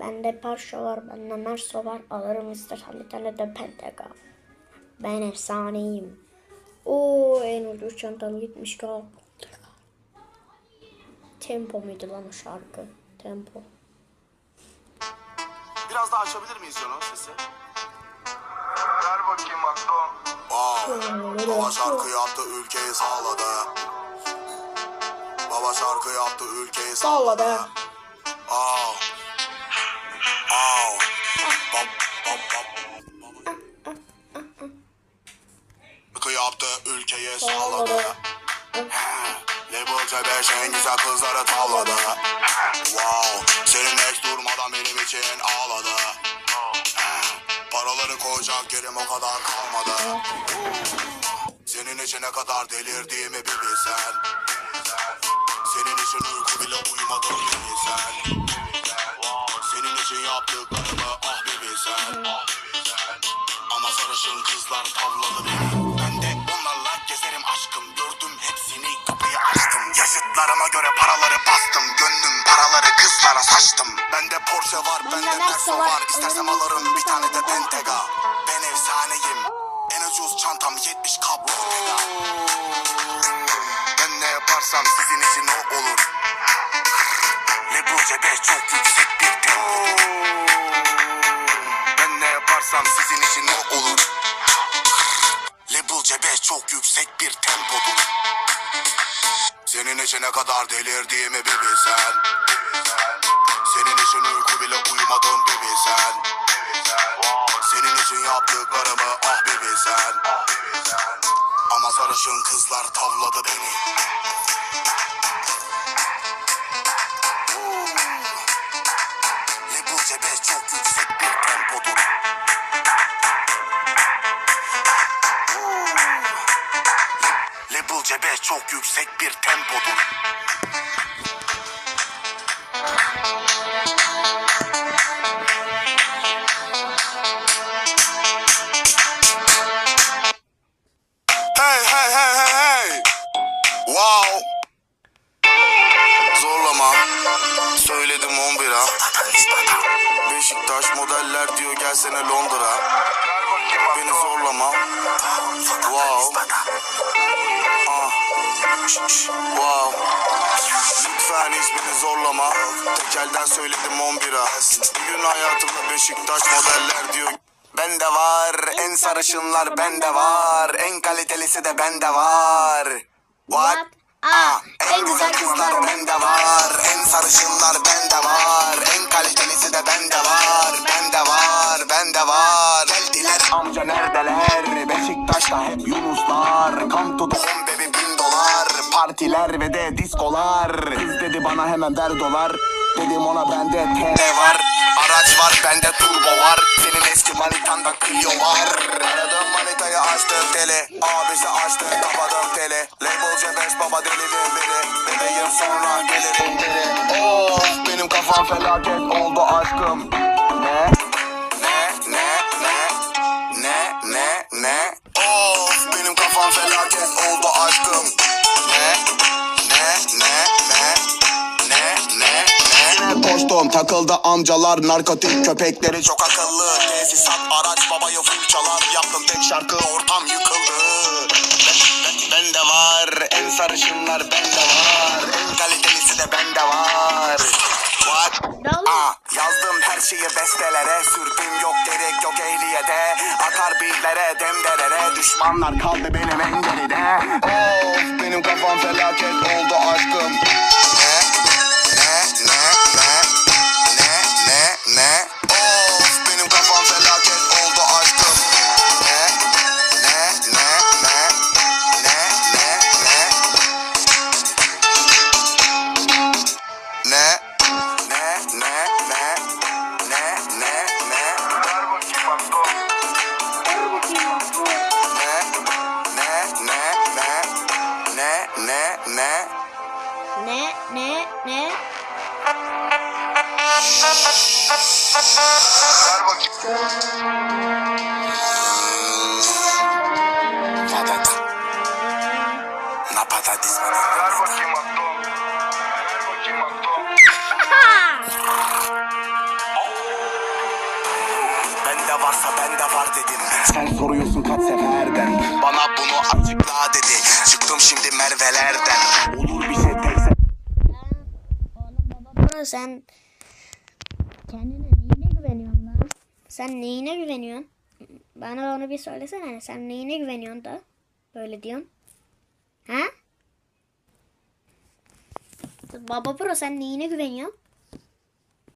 Bende Porsche var, bende Merso var. Alırım istersen bir tane de Pentagon. Ben efsaneyim. Oo en ucuz çantam gitmiş kal. Tempo muydu lan o şarkı? Tempo. Biraz daha açabilir miyiz Cano sesi? Ver bakayım Akdon. Wow. Baba şarkı yaptı ülkeyi sağladı. Baba şarkı yaptı ülkeyi Salladı. sağladı. Label C5 en güzel kızları tavladı. Wow. Senin ex durmadan benim için ağladı. Paraları koyacak yerim o kadar kalmadı. Senin için ne kadar delirdiğimi bir bilsen. Senin için uyku bile uyumadım bir bilsen. Senin için yaptıklarımı ah bir bilsen. Ama sarışın kızlar tavladı beni. Yaşıtlarıma göre paraları bastım. Gönlüm paraları kızlara saçtım. Bende Porsche var, bende Merso var. İstersem alırım bir tane de Bentayga. Ben efsaneyim. En ucuz çantam 70 kap Bottega. Ben ne yaparsam sizin için o olur. Lebu cebe çok yüksek bir tempo. Ben ne yaparsam sizin için o olur. Level cebe çok yüksek bir tempodur. Senin için ne kadar delirdiğimi bir bilsen. Senin için uyku bile uyumadım bir bilsen. Senin için yaptıklarımı ah bir bilsen. Ama sarışın kızlar tavladı beni. Level cebe çok Çok yüksek bir tempodur. Hey hey hey hey hey. Wow. Zorlama. Söyledim 11'a. Beşiktaş modeller diyor gelsene Londra. Wow. Lütfen hiç beni zorlama. Tekelden söyledim 11'a. Bugün hayatımda Beşiktaş modeller diyor. Bende var en sarışınlar bende var en kalitelisi de bende var. What? Ah, en güzel kızlar bende var en sarışınlar bende var en kalitelisi de bende var bende var bende var geldiler amca neredeler Beşiktaş'ta hep Yunuslar come to the partiler ve de diskolar. Kız dedi bana hemen ver dolar. Dedim ona bende TL var? Araç var bende turbo var. Senin eski manitanda Clio var. Aradım manitayı açtım tele. Abisi açtı kapadım tele. Label C5 baba delirin biri bebeğim sonra gelirim geri of benim kafam felaket. Oldu aşkım takıldı amcalar narkotik köpekleri çok akıllı. Tesisat araç babayı full çalar. Yaptım tek şarkı ortam yıkıldı. Ben, ben, bende var en sarışınlar bende var. En kalitelisi de bende var. What? Aa, yazdım her şeyi bestelere. Sürdüm yok gerek yok ehliyete. Akar billere demderere Düşmanlar kaldı benim en geride. Of benim kafam felaket oldu aşkım Ne? Ne? Ne? Ne? Ne ne? Ver bakayım. Patata. Na patates Ver patata. bakayım Akdon. Ver bakayım Akdon. varsa bende var dedim Sen soruyorsun kaç seferden Bana bunu açıkla dedi Çıktım şimdi Merve'lerden Olur bir şey tek Oğlum baba sen kendine neyine güveniyorsun lan? Sen neyine güveniyorsun? Bana onu bir söylesene. Sen neyine güveniyorsun da böyle diyorsun? Ha? Baba bro sen neyine güveniyorsun?